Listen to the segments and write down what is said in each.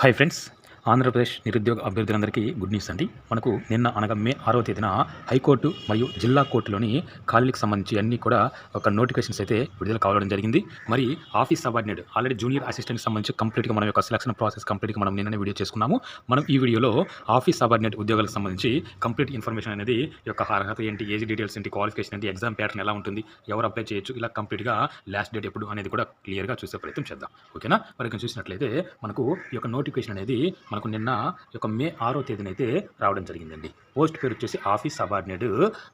Hi friends Andhra Pradesh నిరుద్యోగ అభ్యర్థులందరికీ good news అండి. మనకు నిన్న అనగా మే ఆరో తేదీన హైకోర్టు మరియు జిల్లా కోర్టులోని ఖాళీలకు సంబంధించి అన్ని కూడా ఒక నోటిఫికేషన్స్ అయితే విడుదల కావడం జరిగింది. మరి ఆఫీస్ సబార్డినేట్ ఆల్రెడీ జూనియర్ అసిస్టెంట్కి సంబంధించి కంప్లీట్గా మనం యొక్క సెలక్షన్ ప్రాసెస్ కంప్లీట్గా మనం నిన్ననే వీడియో చేసుకున్నాము. మనం ఈ వీడియోలో ఆఫీస్ సబార్డినేట్ ఉద్యోగాలకు సంబంధించి కంప్లీట్ ఇన్ఫర్మేషన్ అనేది యొక్క అర్హత ఏంటి ఏజ్ డీటెయిల్స్ ఏంటి క్వాలిఫికేషన్ ఏంటి ఎగ్జామ్ ప్యాటర్న్ ఎలా ఉంటుంది ఎవరు అప్లై చేయొచ్చు ఇలా కంప్లీట్గా లాస్ట్ డేట్ ఎప్పుడు అనేది కూడా క్లియర్గా చూసే ప్రయత్నం చేద్దాం. ఓకేనా? మరి చూసినట్లయితే మనకు ఈ యొక్క నోటిఫికేషన్ అనేది మనకు నిన్న యొక్క మే ఆరో తేదీన అయితే రావడం జరిగిందండి. పోస్ట్ పేరు వచ్చేసి ఆఫీస్ సబార్డినేట్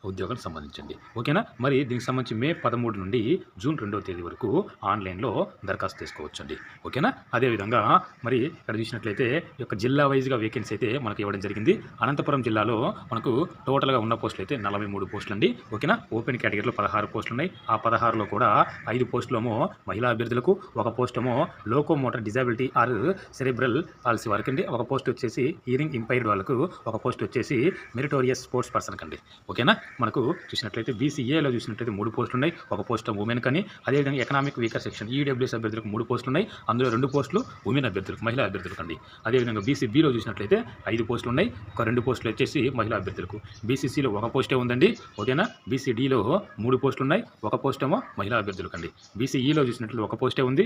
ఉద్యోగం సంబంధించండి ఓకేనా? మరి దీనికి సంబంధించి మే పదమూడు నుండి జూన్ రెండవ తేదీ వరకు ఆన్లైన్లో దరఖాస్తు చేసుకోవచ్చండి. ఓకేనా? అదేవిధంగా మరి ఇక్కడ చూసినట్లయితే ఈ యొక్క జిల్లా వైజ్గా వేకెన్సీ అయితే మనకు ఇవ్వడం జరిగింది. అనంతపురం జిల్లాలో మనకు టోటల్గా ఉన్న పోస్టులు అయితే నలభై మూడు పోస్టులు అండి ఓకేనా? ఓపెన్ కేటగిరీలో పదహారు పోస్టులు ఉన్నాయి. ఆ పదహారులో కూడా ఐదు పోస్టులేమో మహిళా అభ్యర్థులకు ఒక పోస్ట్ ఏమో loco motor disability or cerebral palsy వరకు అండి ఒక పోస్ట్ వచ్చేసి ఇయరింగ్ ఇంపైర్డ్ వాళ్ళకు ఒక పోస్ట్ వచ్చేసి మెరిటోరియస్ స్పోర్ట్స్ పర్సన్ కండి. ఓకేనా? మనకు చూసినట్లయితే బీసీఏలో చూసినట్లయితే మూడు పోస్టులు ఉన్నాయి. ఒక పోస్ట్ ఉమెన్ కానీ అదేవిధంగా ఎకనామిక్ వీకర్ సెక్షన్ ఈడబ్ల్యూఎస్ అభ్యర్థులకు మూడు పోస్టులు ఉన్నాయి. అందులో రెండు పోస్టులు ఉమెన్ అభ్యర్థులకు మహిళా అభ్యర్థులకు అండి అదేవిధంగా బీసీబీలో చూసినట్లయితే ఐదు పోస్టులు ఉన్నాయి. ఒక రెండు పోస్టులు వచ్చేసి మహిళా అభ్యర్థులకు. బీసీసీలో ఒక పోస్టే ఉందండి. ఓకేనా? బీసీడీలో మూడు పోస్టులు ఉన్నాయి. ఒక పోస్ట్ ఏమో మహిళా అభ్యర్థులకు అండి బీసీఈలో చూసినట్లయితే ఒక పోస్టే ఉంది.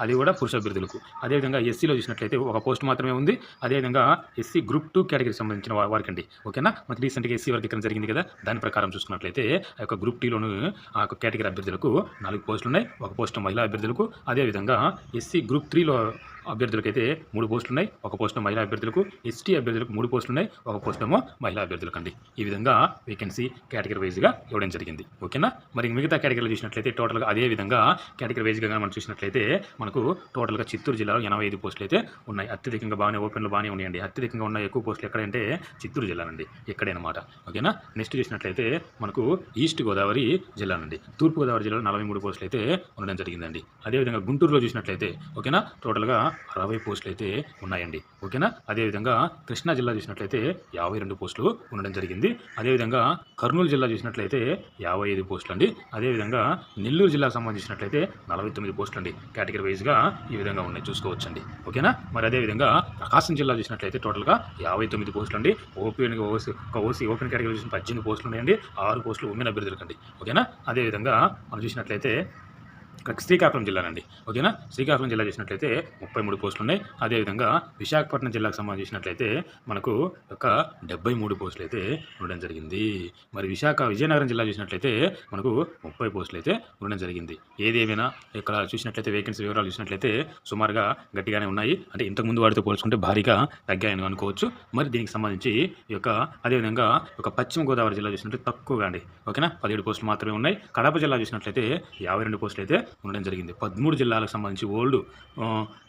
అది కూడా పురుష అభ్యర్థులకు. అదేవిధంగా ఎస్సీలో చూసినట్లయితే ఒక పోస్ట్ మాత్రమే ఉంది. అదేవిధంగా ఎస్సీ గ్రూప్ టూ కేటగిరీకి సంబంధించిన వారికి అండి ఓకేనా? మనకి రీసెంట్గా ఎస్సీ వర్గీకరణ జరిగింది కదా? దాని ప్రకారం చూసుకున్నట్లయితే ఆ యొక్క గ్రూప్ టీలోను ఆ యొక్క కేటగిరీ అభ్యర్థులకు నాలుగు పోస్టులు ఉన్నాయి. ఒక పోస్టు మహిళా అభ్యర్థులకు. అదేవిధంగా ఎస్సీ గ్రూప్ త్రీలో అభ్యర్థులకైతే మూడు పోస్టులు ఉన్నాయి ఒక పోస్టు మహిళా అభ్యర్థులకు ఎస్టీ అభ్యర్థులకు మూడు పోస్టులు ఉన్నాయి ఒక పోస్ట్ ఏమో మహిళా అభ్యర్థులకు అండి ఈ విధంగా వేకెన్సీ కేటగిరీ వైజ్గా ఇవ్వడం జరిగింది. ఓకేనా? మరి మిగతా కేటగిరీలు చూసినట్లయితే టోటల్గా అదే విధంగా కేటగిరీ వైజ్గా మనం చూసినట్లయితే మనకు టోటల్గా చిత్తూరు జిల్లాలో ఎనభై ఐదు పోస్టులు అయితే ఉన్నాయి. అత్యధికంగా బాగానే ఓపెన్లు బాగానే ఉన్నాయండి. అత్యధికంగా ఉన్న ఎక్కువ పోస్టులు ఎక్కడంటే చిత్తూరు జిల్లా అండి ఇక్కడే ఓకేనా? నెక్స్ట్ చూసినట్లయితే మనకు ఈస్ట్ గోదావరి జిల్లా నుండి తూర్పు గోదావరి జిల్లాలో నలభై మూడు పోస్టులు అయితే ఉండడం జరిగిందండి. అదేవిధంగా గుంటూరులో చూసినట్లయితే ఓకేనా? టోటల్గా అరవై పోస్టులు అయితే ఉన్నాయండి. ఓకేనా? అదేవిధంగా కృష్ణా జిల్లా చూసినట్లయితే యాభై రెండు పోస్టులు ఉండడం జరిగింది. అదేవిధంగా కర్నూలు జిల్లా చూసినట్లయితే యాభై ఐదు పోస్టులు అండి అదేవిధంగా నెల్లూరు జిల్లాకు సంబంధించినట్లయితే నలభై తొమ్మిది పోస్టులు అండి కేటగిరీ వైజ్గా ఈ విధంగా ఉన్నాయి చూసుకోవచ్చండి. ఓకేనా? మరి అదేవిధంగా ప్రకాశం జిల్లా చూసినట్లయితే టోటల్గా యాభై తొమ్మిది పోస్టులు అండి ఓపెన్ ఓసీ ఒక ఓసీ ఓపెన్ కేటగిరీ చూసిన పద్దెనిమిది పోస్టులు ఉన్నాయండి. ఆరు పోస్టులు ఉమెన్ అభ్యర్థులకు అండి ఓకేనా? అదేవిధంగా మనం చూసినట్లయితే శ్రీకాకుళం జిల్లానండి. ఓకేనా? శ్రీకాకుళం జిల్లా చూసినట్లయితే ముప్పై మూడు పోస్టులు ఉన్నాయి అదేవిధంగా విశాఖపట్నం జిల్లాకు సంబంధించినట్లయితే మనకు ఒక డెబ్బై మూడు పోస్టులు అయితే ఉండడం జరిగింది. మరి విశాఖ విజయనగరం జిల్లా చూసినట్లయితే మనకు ముప్పై పోస్టులు అయితే ఉండడం జరిగింది. ఏదేమైనా ఇక్కడ చూసినట్లయితే వేకెన్సీ వివరాలు చూసినట్లయితే సుమారుగా గట్టిగానే ఉన్నాయి. అంటే ఇంతకుముందు వాటితో పోల్చుకుంటే భారీగా తగ్గాయని అనుకోవచ్చు. మరి దీనికి సంబంధించి ఈ యొక్క అదేవిధంగా ఒక పశ్చిమ గోదావరి జిల్లా చూసినట్లయితే తక్కువగా అండి. ఓకేనా? పదిహేడు పోస్టులు మాత్రమే ఉన్నాయి. కడప జిల్లా చూసినట్లయితే యాభై రెండు పోస్టులు అయితే ఉండడం జరిగింది. పదమూడు జిల్లాలకు సంబంధించి ఓల్డ్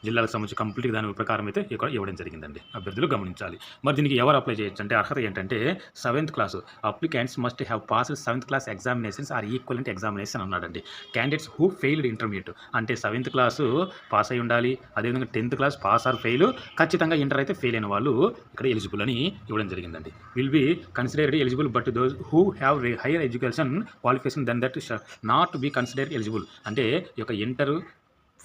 జిల్లాలకు సంబంధించి కంప్లీట్ దాని ప్రకారం అయితే ఇక్కడ ఇవ్వడం జరిగిందండి. అభ్యర్థులు గమనించాలి. మరి దీనికి ఎవరు అప్లై చేయొచ్చు అంటే అర్హత ఏంటంటే seventh class applicants must have pass seventh class examinations or equivalent examination అన్నాడండి. క్యాండిడేట్స్ హూ ఫెయిల్డ్ ఇంటర్మీడియట్ అంటే సెవెంత్ క్లాసు పాస్ అయి ఉండాలి. అదేవిధంగా tenth class pass or fail. ఖచ్చితంగా ఇంటర్ అయితే ఫెయిల్ అయిన వాళ్ళు ఇక్కడ ఎలిజిబుల్ అని ఇవ్వడం జరిగిందండి. Will be considered eligible but those who have higher education qualification then that not be considered eligible. అంటే ఈ యొక్క ఇంటరు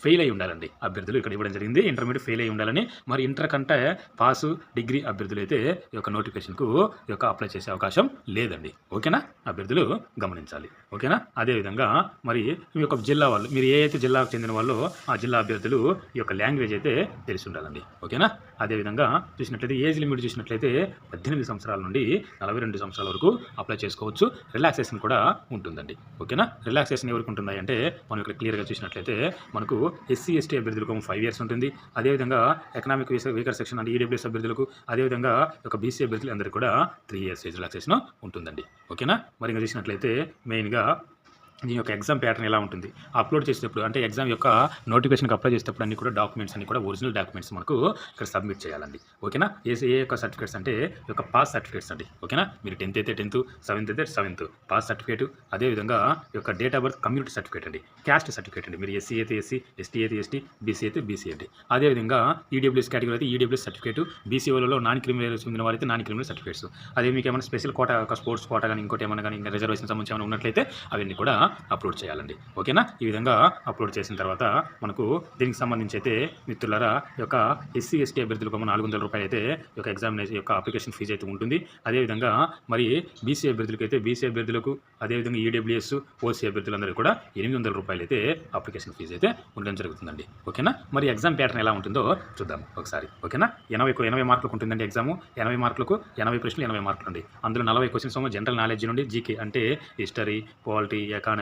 ఫెయిల్ అయి ఉండాలండి అభ్యర్థులు ఇక్కడ ఇవ్వడం జరిగింది. ఇంటర్మీడియట్ ఫెయిల్ అయి ఉండాలని. మరి ఇంటర్ కంటే పాసు డిగ్రీ అభ్యర్థులు అయితే ఈ యొక్క నోటిఫికేషన్కు ఈ యొక్క అప్లై చేసే అవకాశం లేదండి. ఓకేనా? అభ్యర్థులు గమనించాలి. ఓకేనా? అదేవిధంగా మరి మీ యొక్క జిల్లా వాళ్ళు మీరు ఏ అయితే జిల్లాకు చెందిన వాళ్ళు ఆ జిల్లా అభ్యర్థులు ఈ యొక్క లాంగ్వేజ్ అయితే తెలిసి ఉండాలండి. ఓకేనా? అదేవిధంగా చూసినట్లయితే ఏజ్ లిమిట్ చూసినట్లయితే పద్దెనిమిది సంవత్సరాల నుండి నలభై రెండు సంవత్సరాల వరకు అప్లై చేసుకోవచ్చు. రిలాక్సేషన్ కూడా ఉంటుందండి. ఓకేనా? రిలాక్సేషన్ ఎవరికి ఉంటుందంటే మనం ఇక్కడ క్లియర్గా చూసినట్లయితే మనకు ఎస్సీ ఎస్టీ అభ్యర్థులకు ఫైవ్ ఇయర్స్ ఉంటుంది. అదేవిధంగా ఎకనామిక్ వీకర్ సెక్షన్ అంటే ఈడబ్ల్యూఎస్ అభ్యర్థులకు అదేవిధంగా ఒక బీసీ అభ్యర్థులు అందరికీ కూడా త్రీ ఇయర్స్ ఏజ్ రిలాక్సేషన్ ఉంటుందండి. ఓకేనా మరి ఇంకా చూసినట్లయితే మెయిన్గా దీని యొక్క ఎగ్జామ్ ప్యాటర్న్ ఎలా ఉంటుంది? అప్లోడ్ చేసేటప్పుడు అంటే ఎగ్జామ్ యొక్క నోటిఫికేషన్కి అప్లై చేసేటప్పుడు అన్ని కూడా డాక్యుమెంట్స్ అన్ని కూడా ఒరిజినల్ డాక్యుమెంట్స్ మనకు ఇక్కడ సబ్మిట్ చేయాలండి. ఓకేనా? ఏ ఏ యొక్క సర్టిఫికేట్స్ అంటే యొక్క పాస్ సర్టిఫికేట్స్ అండి. ఓకేనా? మీరు టెన్త్ అయితే టెన్త్ సెవెంత్ అయితే సెవెంత్. పాస్ సర్టిఫికేట్ అదేవిధంగా యొక్క date of birth community certificate అండి. క్యాస్ట్ సర్టిఫికేట్ అండి. మీరు ఎస్సీ అయితే ఎస్సీ ఎస్టీ అయితే ఎస్టీ బీసీ అయితే బీసీ అండి. అదేవిధంగా ఈడబ్ల్యూఎస్ కేటగిరీ అయితే ఈడబ్ల్యూఎస్ సర్టిఫికేట్ బీసీఓలలో నాన్ క్రిమినల్ చెందిన వారైతే నాన్ క్రిమినల్ సర్టిఫికేట్స్. అదే మీకు ఏమైనా స్పెషల్ కోటా ఒక స్పోర్ట్స్ కోటా కానీ ఇంకోటి ఏమైనా కానీ రిజర్వేషన్ సంబంధించి ఏమైనా ఉన్నట్లయితే అవన్నీ కూడా అప్లోడ్ చేయాలండి. ఓకేనా? ఈ విధంగా అప్లోడ్ చేసిన తర్వాత మనకు దీనికి సంబంధించి అయితే మిత్రులారా యొక్క ఎస్సీ ఎస్టీ అభ్యర్థులకు ఒక నాలుగు వందల రూపాయలు అయితే యొక్క ఎగ్జామినేషన్ యొక్క అప్లికేషన్ ఫీజు అయితే ఉంటుంది. అదేవిధంగా మరి బీసీ అభ్యర్థులకు అయితే బీసీ అభ్యర్థులకు అదేవిధంగా ఈడబ్ల్యూఎస్ ఓసీ అభ్యర్థులందరూ కూడా ఎనిమిది వందల రూపాయలు అయితే అప్లికేషన్ ఫీజు అయితే ఉండడం జరుగుతుందండి. ఓకేనా? మరి ఎగ్జామ్ ప్యాటర్న్ ఎలా ఉంటుందో చూద్దాం ఒకసారి. ఓకేనా? ఎనభై ఎనభై మార్కులకు ఉంటుందండి ఎగ్జామ్. ఎనభై మార్కులకు ఎనభై ప్రశ్నలు ఎనభై మార్కులు అండి. అందులో నలభై క్వశ్చన్స్ ఏమో జనరల్ నాలెడ్జ్ నుండి జీకే అంటే history polity economy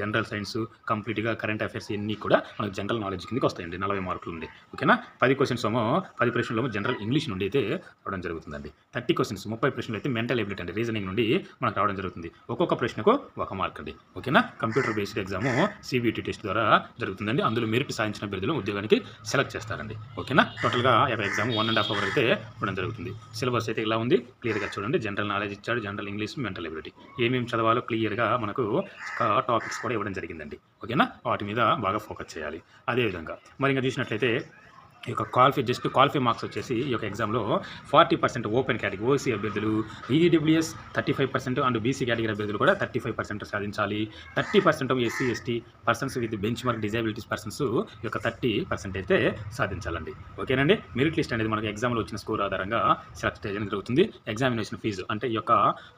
general science కంప్లీట్గా కరెంట్ అఫైర్స్ ఇవన్నీ కూడా మనకు జనరల్ నాలెడ్జ్ కిందకి వస్తాయండి. నలభై మార్కులు నుండి ఓకేనా పది క్వశ్చన్స్ ఏమో పది ప్రశ్నలు ఏమో జనరల్ ఇంగ్లీష్ నుండి అయితే రావడం జరుగుతుందండి. థర్టీ క్వశ్చన్స్ ముప్పై ప్రశ్నలు అయితే మెంటల్ ఎబిలిటీ అండి. రీజనింగ్ నుండి మనకు రావడం జరుగుతుంది. ఒక్కొక్క ప్రశ్నకు ఒక మార్క్ అండి. ఓకేనా computer based exam CBT test ద్వారా జరుగుతుందండి. అందులో మెరిట్ సాధించిన అభ్యర్థులు ఉద్యోగానికి సెలెక్ట్ చేస్తారండి. ఓకేనా టోటల్గా exam one and half hour అయితే ఉండడం జరుగుతుంది. సిలబస్ అయితే ఇలా ఉంది? క్లియర్గా చూడండి. జనరల్ నాలెడ్జ్ ఇచ్చాడు. జనరల్ ఇంగ్లీష్ మెంటల్ ఎబిలిటీ ఏమేమి చదవాలో క్లియర్గా మనకు టాపిక్స్ కూడా ఇవ్వడం జరిగిందండి. ఓకేనా? వాటి మీద బాగా ఫోకస్ చేయాలి. అదేవిధంగా మరి ఇంకా చూసినట్లయితే ఈ యొక్క క్వాలిఫై జస్ట్ క్వాలిఫై మార్క్స్ వచ్చేసి ఈ యొక్క ఎగ్జామ్లో forty percent open category OC అభ్యర్థులు EWS thirty five percent and BC category అభ్యర్థులు కూడా థర్టీ ఫైవ్ పర్సెంట్ సాధించాలి thirty percent SC ST persons with benchmark disabilities persons ఈ యొక్క థర్టీ పర్సెంట్ అయితే సాధించాలండి. ఓకేనండి? మెరిట్ లిస్ట్ అనేది మనకి ఎగ్జామ్లో వచ్చిన స్కోర్ ఆధారంగా సెలెక్ట్ చేయడం జరుగుతుంది. ఎగ్జామినేషన్ ఫీజు అంటే ఈ యొక్క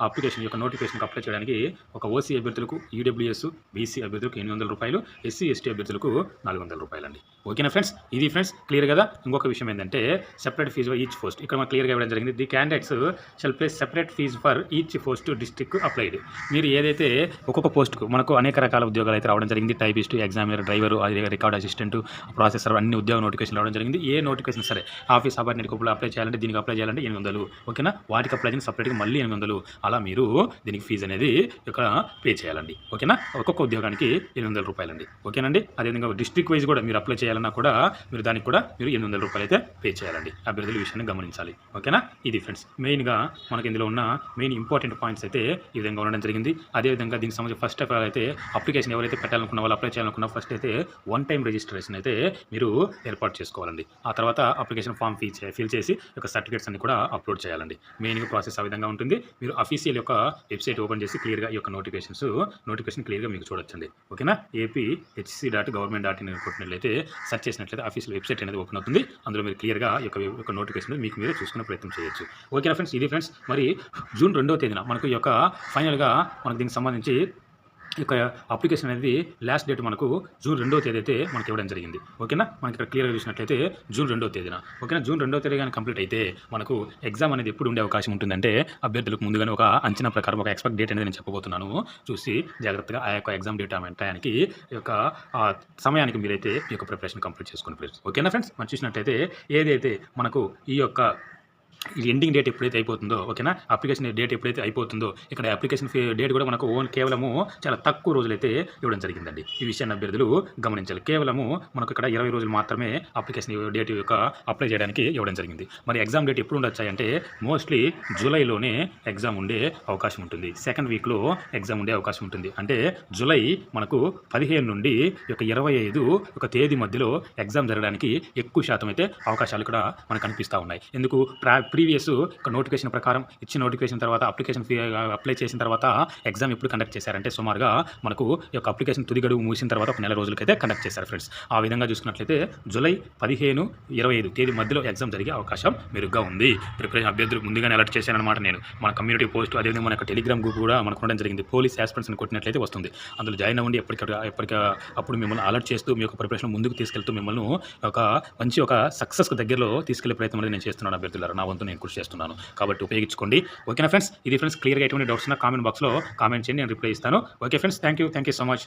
అప్లికేషన్ యొక్క నోటిఫికేషన్కి అప్లై చేయడానికి ఒక ఓసీ అభ్యర్థులకు ఈడబ్ల్యూఎస్ బీసీ అభ్యర్థులకు ఎనిమిది వందల రూపాయలు ఎస్సీ ఎస్టీ అభ్యర్థులకు నాలుగు వందల రూపాయలు అండి ఓకేనా ఫ్రెండ్స్ ఇది ఫ్రెండ్స్ క్లియర్ కదా? ఇంకొక విషయం ఏంటంటే సెపరేట్ ఫీజు ఈచ్ పోస్ట్ ఇక్కడ మాకు క్లియర్గా ఇవ్వడం జరిగింది. The candidates shall place separate fee for each post district applied మీరు ఏదైతే ఒక్కొక్క పోస్ట్కు మనకు అనేక రకాల ఉద్యోగాలు అయితే రావడం జరిగింది. Typist examiner driver record assistant processor అన్ని ఉద్యోగ నోటిఫికేషన్ రావడం జరిగింది. ఏ నోటిఫికేషన్ సరే ఆఫీస్ అపార్ట్మెంట్ కూడా అప్లై చేయాలంటే దీనికి అప్లై చేయాలంటే ఎనిమిది వందలు. ఓకేనా వాటికి అప్లై చేసిన సపరేట్గా మళ్ళీ ఎనిమిది వందలు. అలా మీరు దీనికి ఫీజు అనేది ఇక్కడ పే చేయాలండి. ఓకేనా ఒక్కొక్క ఉద్యోగానికి ఎనిమిది వందల రూపాయలండి. ఓకేనండి అదేవిధంగా డిస్ట్రిక్ట్ వైజ్ కూడా మీరు అప్లై చేయాలన్నా కూడా మీరు దానికి కూడా మీరు ఎనిమిది వందల రూపాయలు అయితే పే చేయాలండి. అభ్యర్థుల విషయాన్ని గమనించాలి. ఓకేనా? ఇది ఫ్రెండ్స్ మెయిన్గా మనకి ఇందులో ఉన్న మెయిన్ ఇంపార్టెంట్ పాయింట్స్ అయితే ఈ విధంగా ఉండడం జరిగింది. అదేవిధంగా దీనికి సంబంధించి ఫస్ట్ ఆఫ్ ఆల్ అయితే అప్లికేషన్ ఎవరైతే పెట్టాలనుకున్న వాళ్ళు అప్లై చేయాలనుకున్న ఫస్ట్ అయితే వన్ టైం రిజిస్ట్రేషన్ అయితే మీరు ఏర్పాటు చేసుకోవాలండి. ఆ తర్వాత అప్లికేషన్ ఫామ్ ఫీ ఫిల్ చేసి యొక్క సర్టిఫికేట్స్ అన్ని కూడా అప్లోడ్ చేయాలండి. మెయిన్గా ప్రాసెస్ ఆ విధంగా ఉంటుంది. మీరు అఫీషియల్ యొక్క వెబ్సైట్ ఓపెన్ చేసి క్లియర్గా ఈ యొక్క నోటిఫికేషన్స్ నోటిఫికేషన్ క్లియర్గా మీకు చూడొచ్చండి. ఓకేనా? AP HC dot government dot in కొట్టినట్లయితే search చేసినట్లయితే అఫీషియల్ వెబ్సైట్ అనేది ఓపెన్ అవుతుంది. అందులో మీరు క్లియర్గా ఈ యొక్క నోటిఫికేషన్ మీకు మీరు చూసుకునే ప్రయత్నం చేయొచ్చు. ఓకేనా ఫ్రెండ్స్ ఇది ఫ్రెండ్స్ మరి జూన్ రెండవ తేదీన మనకు ఈ యొక్క ఫైనల్గా మనకు దీనికి సంబంధించి యొక్క అప్లికేషన్ అనేది లాస్ట్ డేట్ మనకు జూన్ రెండవ తేదీ అయితే మనకి ఇవ్వడం జరిగింది. ఓకేనా? మనకి ఇక్కడ క్లియర్గా చూసినట్లయితే జూన్ రెండవ తేదీన. ఓకేనా? జూన్ రెండవ తేదీ కానీ కంప్లీట్ అయితే మనకు ఎగ్జామ్ అనేది ఎప్పుడు ఉండే అవకాశం ఉంటుందంటే అభ్యర్థులకు ముందుగానే ఒక అంచనా ప్రకారం ఒక ఎక్స్పెక్ట్ డేట్ అనేది నేను చెప్పబోతున్నాను. చూసి జాగ్రత్తగా ఆ యొక్క ఎగ్జామ్ డేట్ టయానికి ఈ యొక్క సమయానికి మీరైతే ఈ యొక్క ప్రిపరేషన్ కంప్లీట్ చేసుకుని ఓకేనా ఫ్రెండ్స్? మనం చూసినట్లయితే ఏదైతే మనకు ఈ యొక్క ఎండింగ్ డేట్ ఎప్పుడైతే అయిపోతుందో ఓకేనా? అప్లికేషన్ డేట్ ఎప్పుడైతే అయిపోతుందో ఇక్కడ అప్లికేషన్ డేట్ కూడా మనకు ఓన్ కేవలము చాలా తక్కువ రోజులైతే ఇవ్వడం జరిగిందండి. ఈ విషయాన్ని అభ్యర్థులు గమనించాలి. కేవలము మనకు ఇక్కడ ఇరవై రోజులు మాత్రమే అప్లికేషన్ డేట్ యొక్క అప్లై చేయడానికి ఇవ్వడం జరిగింది. మరి ఎగ్జామ్ డేట్ ఎప్పుడు ఉండొచ్చాయంటే మోస్ట్లీ జూలైలోనే ఎగ్జామ్ ఉండే అవకాశం ఉంటుంది. సెకండ్ వీక్లో ఎగ్జామ్ ఉండే అవకాశం ఉంటుంది. అంటే జూలై మనకు పదిహేను నుండి ఒక యొక్క ఇరవై ఐదు ఒక తేదీ మధ్యలో ఎగ్జామ్ జరగడానికి ఎక్కువ శాతం అయితే అవకాశాలు ఇక్కడ మనకు కనిపిస్తూ ఉన్నాయి. ఎందుకు? ప్రా ప్రీవియస్ ఒక నోటిఫికేషన్ ప్రకారం ఇచ్చిన నోటిఫికేషన్ తర్వాత అప్లికేషన్ ఫీ అప్లై చేసిన తర్వాత ఎగ్జామ్ ఎప్పుడు కండక్ట్ చేశారంటే సుమారుగా మనకు ఈ యొక్క అప్లికేషన్ తుది గడువు ముగిసిన తర్వాత ఒక నెల రోజులకైతే కండక్ట్ చేశారు ఫ్రెండ్స్. ఆ విధంగా చూసుకున్నట్లయితే జూలై పదిహేను ఇరవై ఐదు తేదీ మధ్యలో ఎగ్జామ్ జరిగే అవకాశం మెరుగ్గా ఉంది. ప్రిపరేషన్ అభ్యర్థులు ముందుగానే అలర్ట్ చేశానమాట నేను. మన కమ్యూనిటీ పోస్ట్ అదేవిధంగా మన యొక్క టెలిగ్రామ్ గ్రూప్ కూడా మనకు ఉండడం జరిగింది. పోలీస్ ఆస్పిరెంట్స్ని కొట్టినట్లయితే వస్తుంది. అందులో జాయిన్ అవ్వండి. ఎప్పటికప్పుడు ఎప్పటికీ అప్పుడు మిమ్మల్ని అలర్ట్ చేస్తూ మీ యొక్క ప్రిపరేషన్ ముందుకు తీసుకెళ్తూ మిమ్మల్ని ఒక మంచి ఒక సక్సెస్ దగ్గరలో తీసుకెళ్ళే ప్రయత్నం అనేది నేను చేస్తున్నాను అభ్యర్థులారా నా వంతు నేను కృషి చేస్తున్నాను. కాబట్టి ఉపయోగించుకోండి. ఓకేనా ఫ్రెండ్స్? ఇది ఫ్రెండ్స్ క్లియర్గా ఎటువంటి డౌట్స్ ఉన్నా కామెంట్ బాక్స్లో కామెంట్ చేయండి నేను రిప్లై ఇస్తాను. Okay friends thank you thank you so much.